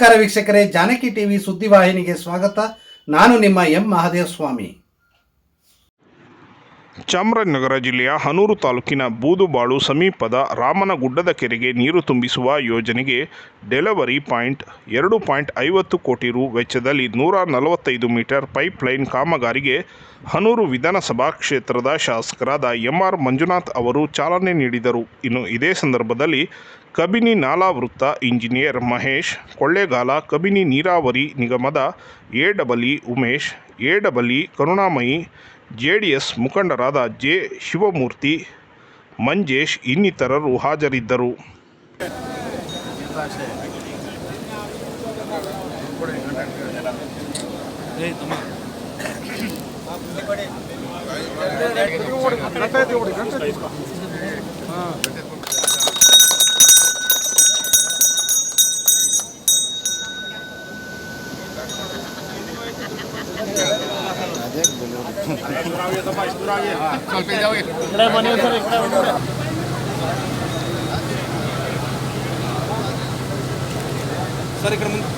ನಮಸ್ಕಾರ ವೀಕ್ಷಕರೇ, ಜಾನಕಿ ಟಿವಿ ಸುದ್ದಿವಾಹಿನಿಗೆ ಸ್ವಾಗತ. ನಾನು ನಿಮ್ಮ ಎಂ ಮಹಾದೇವ ಸ್ವಾಮಿ ಚಾಮರಾಜನಗರ ಜಿಲ್ಲೆಯ ಹನೂರು ತಾಲೂಕಿನ ಬೂದುಬಾಳು ಸಮೀಪದ ರಾಮನಗುಡ್ಡದ ಕೆರೆಗೆ ನೀರು ತುಂಬಿಸುವ ಯೋಜನೆಗೆ ಡೆಲವರಿ ಪಾಯಿಂಟ್ ಎರಡು ಪಾಯಿಂಟ್ ಐವತ್ತು ಕೋಟಿ ರು ವೆಚ್ಚದಲ್ಲಿ ನೂರ ನಲವತ್ತೈದು ಮೀಟರ್ ಪೈಪ್ ಲೈನ್ ಕಾಮಗಾರಿಗೆ ಹನೂರು ವಿಧಾನಸಭಾ ಕ್ಷೇತ್ರದ ಶಾಸಕರಾದ ಎಂಆರ್ ಮಂಜುನಾಥ್ ಅವರು ಚಾಲನೆ ನೀಡಿದರು. ಇನ್ನು ಇದೇ ಸಂದರ್ಭದಲ್ಲಿ ಕಬಿನಿ ನಾಲಾ ವೃತ್ತ ಇಂಜಿನಿಯರ್ ಮಹೇಶ್ ಕೊಳ್ಳೇಗಾಲ ಕಬಿನಿ ನೀರಾವರಿ ನಿಗಮದ ಎ ಉಮೇಶ್ ಎ ಡಬಲಿ ಕರುಣಾಮಯಿ, ಜೆಡಿಎಸ್ ಮುಖಂಡರಾದ ಜೆ ಶಿವಮೂರ್ತಿ, ಮಂಜೇಶ್ ಇನ್ನಿತರರು ಹಾಜರಿದ್ದರು. ಸರ್ ಈ ಕಡೆ ಮುಂದೆ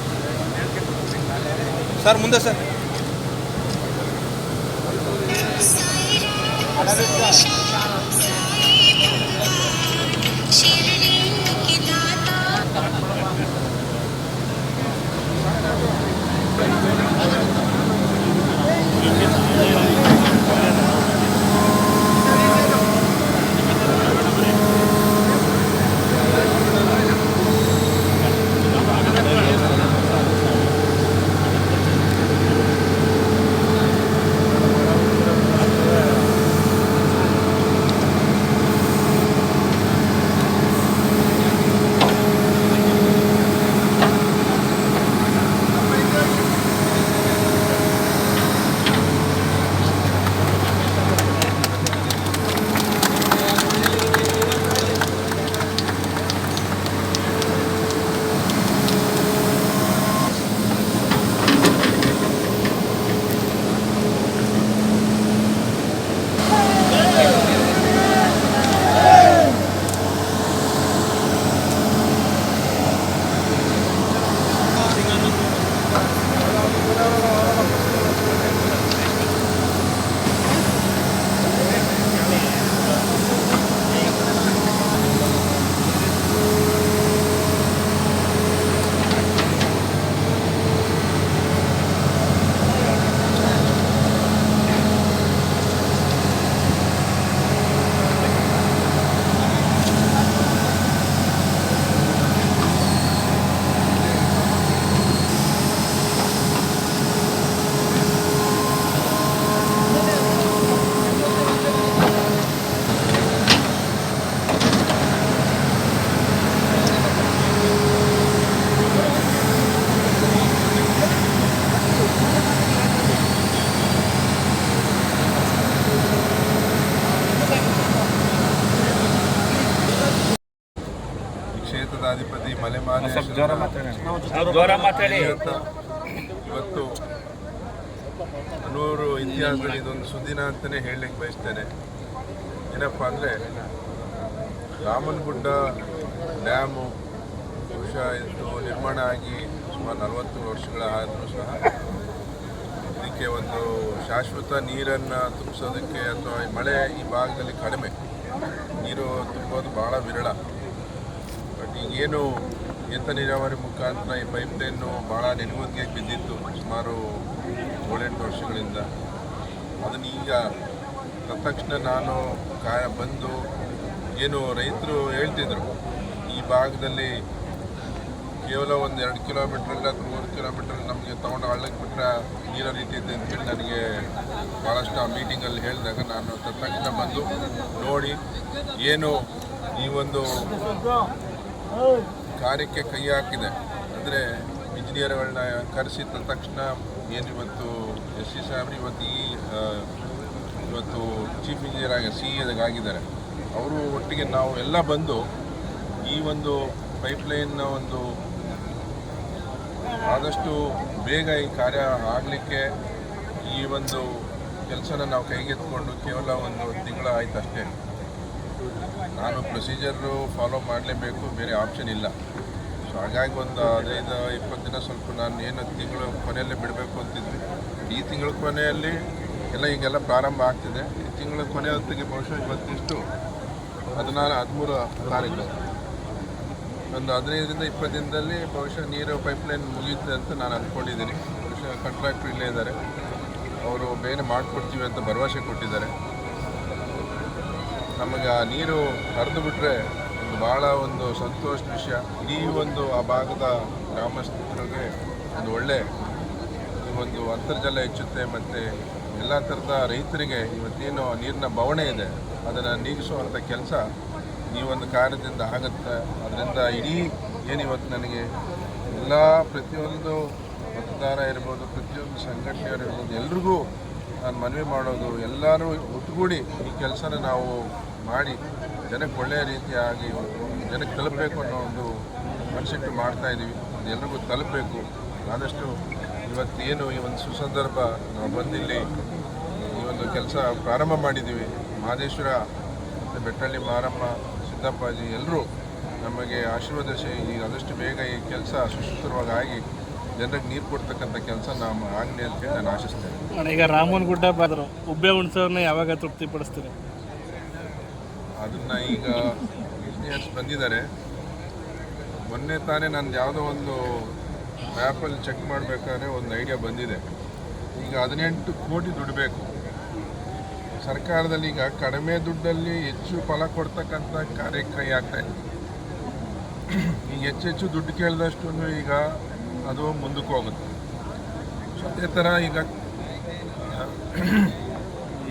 ಸರ್ ಮುಂದೆ ಸರ್ ಈ ಇವತ್ತು ಹನೂರು ಇತಿಹಾಸದಲ್ಲಿ ಇದೊಂದು ಸುದಿನ ಅಂತಲೇ ಹೇಳಲಿಕ್ಕೆ ಬಯಸ್ತೇನೆ. ಏನಪ್ಪ ಅಂದರೆ ರಾಮನಗುಡ್ಡ ಡ್ಯಾಮು ಬಹುಶಃ ಇದು ನಿರ್ಮಾಣ ಆಗಿ ಸುಮಾರು ನಲವತ್ತು ವರ್ಷಗಳ ಆದರೂ ಸಹ ಇದಕ್ಕೆ ಒಂದು ಶಾಶ್ವತ ನೀರನ್ನು ತುಂಬಿಸೋದಕ್ಕೆ ಅಥವಾ ಈ ಮಳೆ ಈ ಭಾಗದಲ್ಲಿ ಕಡಿಮೆ. ನೀರು ತುಂಬೋದು ಭಾಳ ವಿರಳ. ಬಟ್ ಈಗೇನು ಏತ ನೀರಾವರಿ ಮುಖಾಂತರ ಈ ಪೈಪ್ ಲೈನು ಭಾಳ ನೆನೆಗುದಿಗೆ ಬಿದ್ದಿತ್ತು ಸುಮಾರು ಏಳೆಂಟು ವರ್ಷಗಳಿಂದ. ಅದನ್ನು ಈಗ ತಕ್ಷಣ ನಾನು ಕಾ ಬಂದು ಏನು ರೈತರು ಹೇಳ್ತಿದ್ರು, ಈ ಭಾಗದಲ್ಲಿ ಕೇವಲ ಒಂದು ಎರಡು ಕಿಲೋಮೀಟ್ರ್ ಅಥವಾ ಮೂರು ಕಿಲೋಮೀಟ್ರ್ ನಮಗೆ ತೊಗೊಂಡು ಹಳ್ಳಕ್ಕೆ ಬಿಟ್ಟರೆ ನೀರು ರೀತಿಯಿದೆ ಅಂತೇಳಿ ನನಗೆ ಭಾಳಷ್ಟು ಆ ಮೀಟಿಂಗಲ್ಲಿ ಹೇಳಿದಾಗ ನಾನು ತಕ್ಷಣ ಬಂದು ನೋಡಿ, ಏನು ಈ ಒಂದು ಕಾರ್ಯಕ್ಕೆ ಕೈ ಹಾಕಿದೆ. ಅಂದರೆ ಇಂಜಿನಿಯರ್ಗಳನ್ನ ಕರೆಸಿದ ತಕ್ಷಣ ಏನು ಇವತ್ತು ಎಸ್ ಸಿ ಸಾಹೇಬ್ರು ಇವತ್ತು ಈ ಇವತ್ತು ಚೀಫ್ ಇಂಜಿನಿಯರ್ ಆಗಿ ಸಿ ಆಗಿದ್ದಾರೆ. ಅವರು ಒಟ್ಟಿಗೆ ನಾವು ಎಲ್ಲ ಬಂದು ಈ ಒಂದು ಪೈಪ್ಲೈನ್ನ ಒಂದು ಆದಷ್ಟು ಬೇಗ ಈ ಕಾರ್ಯ ಆಗಲಿಕ್ಕೆ ಈ ಒಂದು ಕೆಲಸನ ನಾವು ಕೈಗೆತ್ಕೊಂಡು ಕೇವಲ ಒಂದು ತಿಂಗಳ ಆಯ್ತು ಅಷ್ಟೇ ನಾನು ಪ್ರೊಸೀಜರು ಫಾಲೋ ಮಾಡಲೇಬೇಕು, ಬೇರೆ ಆಪ್ಷನ್ ಇಲ್ಲ. ಸೊ ಹಾಗಾಗಿ ಒಂದು ಹದಿನೈದು, ಇಪ್ಪತ್ತು ದಿನ ಸ್ವಲ್ಪ ನಾನು ಏನು ತಿಂಗಳು ಕೊನೆಯಲ್ಲೇ ಬಿಡಬೇಕು ಅಂತಿದ್ವಿ. ಈ ತಿಂಗಳ ಕೊನೆಯಲ್ಲಿ ಎಲ್ಲ ಈಗೆಲ್ಲ ಪ್ರಾರಂಭ ಆಗ್ತಿದೆ. ಈ ತಿಂಗಳ ಕೊನೆ ಹೊತ್ತಿಗೆ ಬಹುಶಃ ಇವತ್ತಿಷ್ಟು ಹದಿನಾರು, ಹದಿಮೂರು ತಾರೀಕು. ಒಂದು ಹದಿನೈದರಿಂದ ಇಪ್ಪತ್ತು ದಿನದಲ್ಲಿ ಬಹುಶಃ ನೀರು ಪೈಪ್ಲೈನ್ ಮುಗಿಯುತ್ತೆ ಅಂತ ನಾನು ಅಂದ್ಕೊಂಡಿದ್ದೀನಿ. ಬಹುಶಃ ಕಾಂಟ್ರಾಕ್ಟ್ರ್ ಇಲ್ಲೇ ಇದ್ದಾರೆ. ಅವರು ಬೇರೆ ಮಾಡಿಕೊಡ್ತೀವಿ ಅಂತ ಭರವಸೆ ಕೊಟ್ಟಿದ್ದಾರೆ. ನಮಗೆ ಆ ನೀರು ಹರಿದು ಬಿಟ್ಟರೆ ಒಂದು ಭಾಳ ಒಂದು ಸಂತೋಷದ ವಿಷಯ. ಈ ಒಂದು ಆ ಭಾಗದ ಗ್ರಾಮಸ್ಥರಿಗೆ ಒಂದು ಒಳ್ಳೆ ಒಂದು ಅಂತರ್ಜಲ ಹೆಚ್ಚುತ್ತೆ ಮತ್ತು ಎಲ್ಲ ಥರದ ರೈತರಿಗೆ ಇವತ್ತೇನು ನೀರಿನ ಬವಣೆ ಇದೆ, ಅದನ್ನು ನೀಗಿಸುವಂಥ ಕೆಲಸ ಈ ಒಂದು ಕಾರ್ಯದಿಂದ ಆಗುತ್ತೆ. ಅದರಿಂದ ಇಡೀ ಇವತ್ತು ನನಗೆ ಎಲ್ಲ ಪ್ರತಿಯೊಂದು ಮತದಾರ ಇರ್ಬೋದು, ಪ್ರತಿಯೊಂದು ಸಂಘಟನೆಯವರು ಇರ್ಬೋದು, ಎಲ್ರಿಗೂ ನಾನು ಮನವಿ ಮಾಡೋದು ಎಲ್ಲರೂ ಒಟ್ಟುಗೂಡಿ ಈ ಕೆಲಸನ ನಾವು ಮಾಡಿ ಜನಕ್ಕೆ ಒಳ್ಳೆಯ ರೀತಿಯಾಗಿ ಜನಕ್ಕೆ ತಲುಪಬೇಕು ಅನ್ನೋ ಒಂದು ಮನಸ್ಸಿಟ್ಟು ಮಾಡ್ತಾ ಇದ್ದೀವಿ ಅದು ಎಲ್ರಿಗೂ ತಲುಪಬೇಕು. ಆದಷ್ಟು ಇವತ್ತೇನು ಈ ಒಂದು ಸುಸಂದರ್ಭ ನಾವು ಬಂದಿಲ್ಲಿ, ಈ ಒಂದು ಕೆಲಸ ಪ್ರಾರಂಭ ಮಾಡಿದ್ದೀವಿ ಮಹದೇಶ್ವರ ಮತ್ತು ಬೆಟ್ಟಳ್ಳಿ ಮಾರಮ್ಮ, ಸಿದ್ದಪ್ಪಾಜಿ ಎಲ್ಲರೂ ನಮಗೆ ಆಶೀರ್ವದಿಸಿ ಈಗ ಆದಷ್ಟು ಬೇಗ ಈ ಕೆಲಸ ಸುಸೂತ್ರವಾಗಿ ಆಗಿ ಜನರಿಗೆ ನೀರು ಕೊಡ್ತಕ್ಕಂಥ ಕೆಲಸ ನಾವು ಆಗಲಿ ಅಂತೇಳಿ ನಾನು ಆಶಿಸ್ತೇನೆ. ಈಗ ರಾಮನ್ ಗುಡ್ಡ ಬಾದ್ರು. ಉಬ್ಬೆ ಉಣ್ಸೋರ್ನ ಯಾವಾಗ ತೃಪ್ತಿಪಡಿಸ್ತೀರಿ? ಅದನ್ನು ಈಗ ಇಂಜಿನಿಯರ್ಸ್ ಬಂದಿದ್ದಾರೆ. ಮೊನ್ನೆ ತಾನೇ ನಾನು ಯಾವುದೋ ಒಂದು ಆ್ಯಪಲ್ಲಿ ಚೆಕ್ ಮಾಡಬೇಕಾದ್ರೆ ಒಂದು ಐಡಿಯಾ ಬಂದಿದೆ. ಈಗ ಹದಿನೆಂಟು ಕೋಟಿ ದುಡ್ಡು ಬೇಕು. ಸರ್ಕಾರದಲ್ಲಿ ಈಗ ಕಡಿಮೆ ದುಡ್ಡಲ್ಲಿ ಹೆಚ್ಚು ಫಲ ಕೊಡ್ತಕ್ಕಂಥ ಕಾರ್ಯಕ್ರಮ ಕೈ ಆಗ್ತಾ ಇದೆ. ಈಗ ಹೆಚ್ಚೆಚ್ಚು ದುಡ್ಡು ಕೇಳಿದಷ್ಟು ಈಗ ಅದು ಮುಂದಕ್ಕೆ ಹೋಗುತ್ತೆ. ಅದೇ ಥರ ಈಗ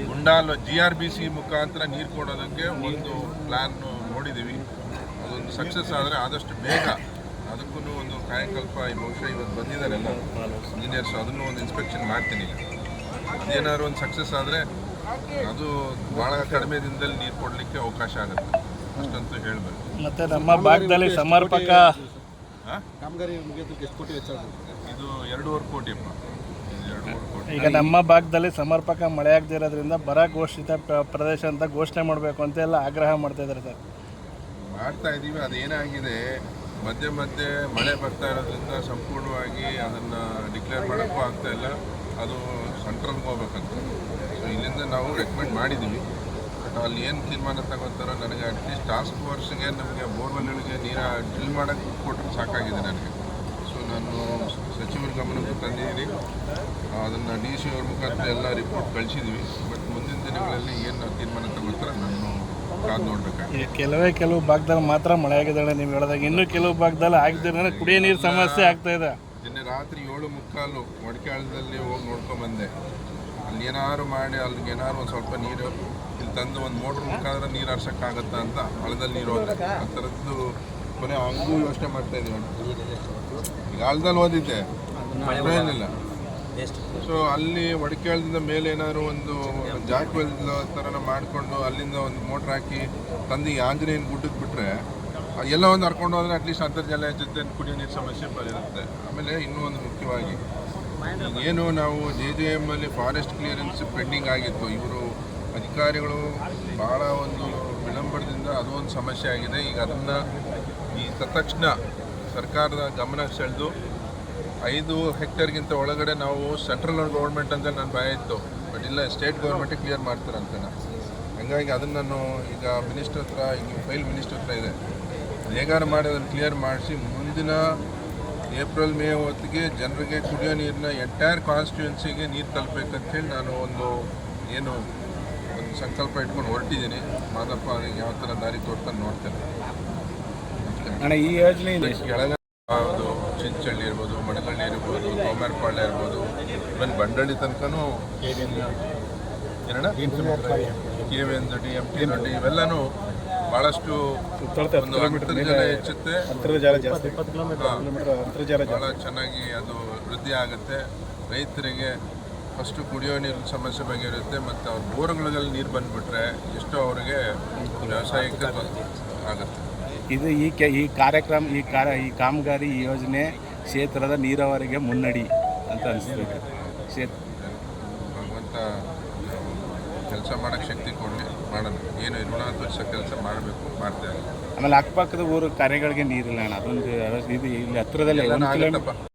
ಗುಂಡಾಲು ಜಿ ಆರ್ ಬಿ ಸಿ ಮುಖಾಂತರ ನೀರು ಕೊಡೋದಕ್ಕೆ ಒಂದು ಪ್ಲ್ಯಾನ್ ನೋಡಿದ್ದೀವಿ ಅದೊಂದು ಸಕ್ಸಸ್ ಆದರೆ ಆದಷ್ಟು ಬೇಗ ಅದಕ್ಕೂ ಒಂದು ಕಾಯಕಲ್ಪ ಈ ಬಹುಶಃ ಇವತ್ತು ಬಂದಿದ್ದಾರೆಲ್ಲ ಇಂಜಿನಿಯರ್ಸ್ ಅದನ್ನು ಒಂದು ಇನ್ಸ್ಪೆಕ್ಷನ್ ಮಾಡ್ತೀನಿ. ಅದೇನಾದ್ರು ಒಂದು ಸಕ್ಸಸ್ ಆದರೆ ಅದು ಭಾಳ ಕಡಿಮೆ ದಿನದಲ್ಲಿ ನೀರು ಕೊಡಲಿಕ್ಕೆ ಅವಕಾಶ ಆಗುತ್ತೆ ಅಷ್ಟಂತೂ ಹೇಳಬೇಕು. ಮತ್ತೆ ನಮ್ಮ ಭಾಗದಲ್ಲಿ ಸಮರ್ಪಕ ಕಾಮಗಾರಿ ಮುಗಿಯೋದಕ್ಕೆ ಎಷ್ಟು ಕೋಟಿ ವೆಚ್ಚ ಇದು ಎರಡೂವರೆ ಕೋಟಿ ಎರಡೂವರೆ ಈಗ ನಮ್ಮ ಭಾಗದಲ್ಲಿ ಸಮರ್ಪಕ ಮಳೆ ಆಗದೇ ಇರೋದ್ರಿಂದ ಬರ ಘೋಷಿತ ಪ್ರ- ಪ್ರದೇಶ ಅಂತ ಘೋಷಣೆ ಮಾಡಬೇಕು ಅಂತ ಎಲ್ಲ ಆಗ್ರಹ ಮಾಡ್ತಾ ಇದ್ದಾರೆ ಸರ್. ಮಾಡ್ತಾ ಇದ್ದೀವಿ ಅದೇನಾಗಿದೆ ಮಧ್ಯೆ ಮಧ್ಯೆ ಮಳೆ ಬರ್ತಾ ಇರೋದ್ರಿಂದ ಸಂಪೂರ್ಣವಾಗಿ ಅದನ್ನು ಡಿಕ್ಲೇರ್ ಮಾಡೋಕ್ಕೂ ಆಗ್ತಾ ಇಲ್ಲ. ಅದು ಸೆಂಟ್ರಲ್ಗೆ ಹೋಗ್ಬೇಕಂತ. ಸೊ ಇಲ್ಲಿಂದ ನಾವು ರೆಕಮೆಂಡ್ ಮಾಡಿದ್ದೀವಿ ಬಟ್ ಅಲ್ಲಿ ಏನು ತೀರ್ಮಾನ ತಗೋತಾರೋ ನನಗೆ ಅಟ್ಲೀಸ್ಟ್ ಟಾಸ್ಕ್ ಫೋರ್ಸ್ಗೆ ನಮಗೆ ಬೋರ್ವೆಲ್ಗಳಿಗೆ ನೀರ ಡ್ರಿಲ್ ಮಾಡೋಕ್ಕೆ ಕೊಟ್ಟರೆ ಸಾಕಾಗಿದೆ ನನಗೆ. ಸೊ ನಾನು ಸಚಿವರ ಗಮನಕ್ಕೂ ತಂದಿದ್ದೀನಿ. ಅದನ್ನು ಡಿ ಸಿ ಅವ್ರ ಮುಖಾಂತರ ಎಲ್ಲ ರಿಪೋರ್ಟ್ ಕಳಿಸಿದ್ವಿ. ಬಟ್ ಮುಂದಿನ ದಿನಗಳಲ್ಲಿ ಏನು ತೀರ್ಮಾನ ತಗೋತಾರೆ ನಾನು ಕಾದು ನೋಡ್ಬೇಕಾಗಿದೆ ಈಗ ಕೆಲವೇ ಕೆಲವು ಭಾಗದಲ್ಲಿ ಮಾತ್ರ ಮಳೆ ಆಗಿದೆ ನೀವು ಹೇಳಿದಾಗ. ಇನ್ನೂ ಕೆಲವು ಭಾಗದಲ್ಲಿ ಆಗದಿರೋ ಕುಡಿಯೋ ನೀರು ಸಮಸ್ಯೆ ಆಗ್ತಾ ಇದೆ. ನಿನ್ನೆ ರಾತ್ರಿ ಏಳು ಮುಕ್ಕಾಲು ಮಡಿಕಾಳದಲ್ಲಿ ಹೋಗಿ ನೋಡ್ಕೊಂಬಂದೆ ಅಲ್ಲಿ ಏನಾದ್ರು ಮಾಡಿ ಅಲ್ಲಿಗೆ ಏನಾದ್ರು ಒಂದು ಸ್ವಲ್ಪ ನೀರು ಇಲ್ಲಿ ತಂದು ಒಂದು ಮೋಟ್ರ್ ಮುಖಾಂತರ ನೀರು ಹರ್ಸೋಕ್ಕಾಗತ್ತಾ ಅಂತ ಹಳದಲ್ಲಿ ನೀರು ಹೋದ್ರೆ. ಆ ಥರದ್ದು ಕೊನೆ ಹಂಗೂ ಯೋಚನೆ ಮಾಡ್ತಾ ಇದೀವಿ. ಈಗ ಹಳದಲ್ಲಿ ಓದಿದ್ದೆ. ಏನಿಲ್ಲ. ಸೊ ಅಲ್ಲಿ ಒಡಕೆಳದಿಂದ ಮೇಲೆ ಏನಾದ್ರು ಒಂದು ಜಾಕ್ವೆಲ್ ಥರನ ಮಾಡಿಕೊಂಡು ಅಲ್ಲಿಂದ ಒಂದು ಮೋಟ್ರ್ ಹಾಕಿ ತಂದು ಆಂಜನೇಯನ ಗುಡ್ಡಕ್ಕೆ ಬಿಟ್ಟರೆ ಎಲ್ಲ ಒಂದು ಹರ್ಕೊಂಡು ಹೋದ್ರೆ ಅಟ್ಲೀಸ್ಟ್ ಅಂತರ್ಜಲ ಜೊತೆ ಕುಡಿಯೋ ನೀರು ಸಮಸ್ಯೆ ಬರುತ್ತೆ ಆಮೇಲೆ ಇನ್ನೂ ಒಂದು ಮುಖ್ಯವಾಗಿ ಏನು ನಾವು ಜೆ ಜೆ ಎಂ ಅಲ್ಲಿ ಫಾರೆಸ್ಟ್ ಕ್ಲಿಯರೆನ್ಸ್ ಪೆಂಡಿಂಗ್ ಆಗಿತ್ತು. ಇವರು ಅಧಿಕಾರಿಗಳು ಭಾಳ ಒಂದು ವಿಳಂಬದಿಂದ ಅದು ಒಂದು ಸಮಸ್ಯೆ ಆಗಿದೆ. ಈಗ ಅದನ್ನು ಈ ತತ್ಕ್ಷಣ ಸರ್ಕಾರದ ಗಮನ ಸೆಳೆದು ಐದು ಹೆಕ್ಟೇರ್ಗಿಂತ ಒಳಗಡೆ ನಾವು ಸೆಂಟ್ರಲ್ ಗೌರ್ಮೆಂಟ್ ಅಂತ ನಾನು ಭಯ ಇತ್ತು. ಬಟ್ ಇಲ್ಲ ಸ್ಟೇಟ್ ಗೌರ್ಮೆಂಟೇ ಕ್ಲಿಯರ್ ಮಾಡ್ತಾರಂತೆ ಹಂಗಾಗಿ ಅದನ್ನು ನಾನು ಈಗ ಮಿನಿಸ್ಟರ್ ಹತ್ರ ಈಗ ಫೈಲ್ ಮಿನಿಸ್ಟರ್ ಹತ್ರ ಇದೆ. ಬೇಗಾರ ಮಾಡಿ ಅದನ್ನು ಕ್ಲಿಯರ್ ಮಾಡಿಸಿ ಮುಂದಿನ ಏಪ್ರಿಲ್ ಮೇ ಹೊತ್ತಿಗೆ ಜನರಿಗೆ ಕುಡಿಯೋ ನೀರನ್ನ ಎಂಟೈರ್ ಕಾನ್ಸ್ಟಿಟ್ಯೂನ್ಸಿಗೆ ನೀರು ತಲುಪಬೇಕಂತೇಳಿ ನಾನು ಒಂದು ಏನು ಒಂದು ಸಂಕಲ್ಪ ಇಟ್ಕೊಂಡು ಹೊರಟಿದ್ದೀನಿ. ಮಾದಪ್ಪ ಅವರಿಗೆ ಯಾವ ಥರ ದಾರಿ ತೋರ್ತಾನೆ ನೋಡ್ತೇನೆ. ಅಣ್ಣ ಈ ಯೋಜನೆ ಚಿಂಚಳ್ಳಿ ಇರ್ಬೋದು ಮಡಕಳ್ಳಿ ಇರ್ಬೋದು ಕೋಮರ್ಪಾಳ್ಯ ಇರ್ಬೋದು ಇವನ್ ಬಂಡಳ್ಳಿ ತನಕನೂ K V N M M T ಇವೆಲ್ಲನೂ ಭಾಳಷ್ಟು ಒಂದು ಅಂತರ್ಜಲ ಹೆಚ್ಚುತ್ತೆ. ಬಹಳ ಚೆನ್ನಾಗಿ ಅದು ವೃದ್ಧಿ ಆಗುತ್ತೆ. ರೈತರಿಗೆ ಫಸ್ಟು ಕುಡಿಯೋ ನೀರಿನ ಸಮಸ್ಯೆ ಬಗ್ಗೆ ಇರುತ್ತೆ ಮತ್ತು ಅವ್ರ ಬೋರ್ಗಳಲ್ಲಿ ನೀರು ಬಂದುಬಿಟ್ರೆ ಎಷ್ಟೋ ಅವರಿಗೆ ವ್ಯವಸಾಯಕ್ಕೆ ಆಗುತ್ತೆ. ಇದು ಈ ಕೆ ಈ ಕಾರ್ಯಕ್ರಮ ಈ ಕಾರ್ಯ ಈ ಕಾಮಗಾರಿ ಈ ಯೋಜನೆ ಕ್ಷೇತ್ರದ ನೀರಾವರಿಗೆ ಮುನ್ನಡಿ ಅಂತ ಅನಿಸ್ತದೆ. ಕ್ಷೇತ್ರ ಭಗವಂತ ಕೆಲಸ ಮಾಡೋಕ್ಕೆ ಶಕ್ತಿ ಕೊಡಲಿ. ಮಾಡೋಣ ಏನು ಋಣ ತೋರಿಸೋ ಕೆಲಸ ಮಾಡಬೇಕು ಮಾಡ್ತೇವೆ ಆಮೇಲೆ ಅಕ್ಕಪಕ್ಕದ ಊರು ಕರೆಗಳಿಗೆ ನೀರಿಲ್ಲ ಅಣ್ಣ. ಅದೊಂದು ಇದು ಇಲ್ಲಿ ಹತ್ರದಲ್ಲೇ ಒಂದು ಕಿಲೋಮೀಟರ್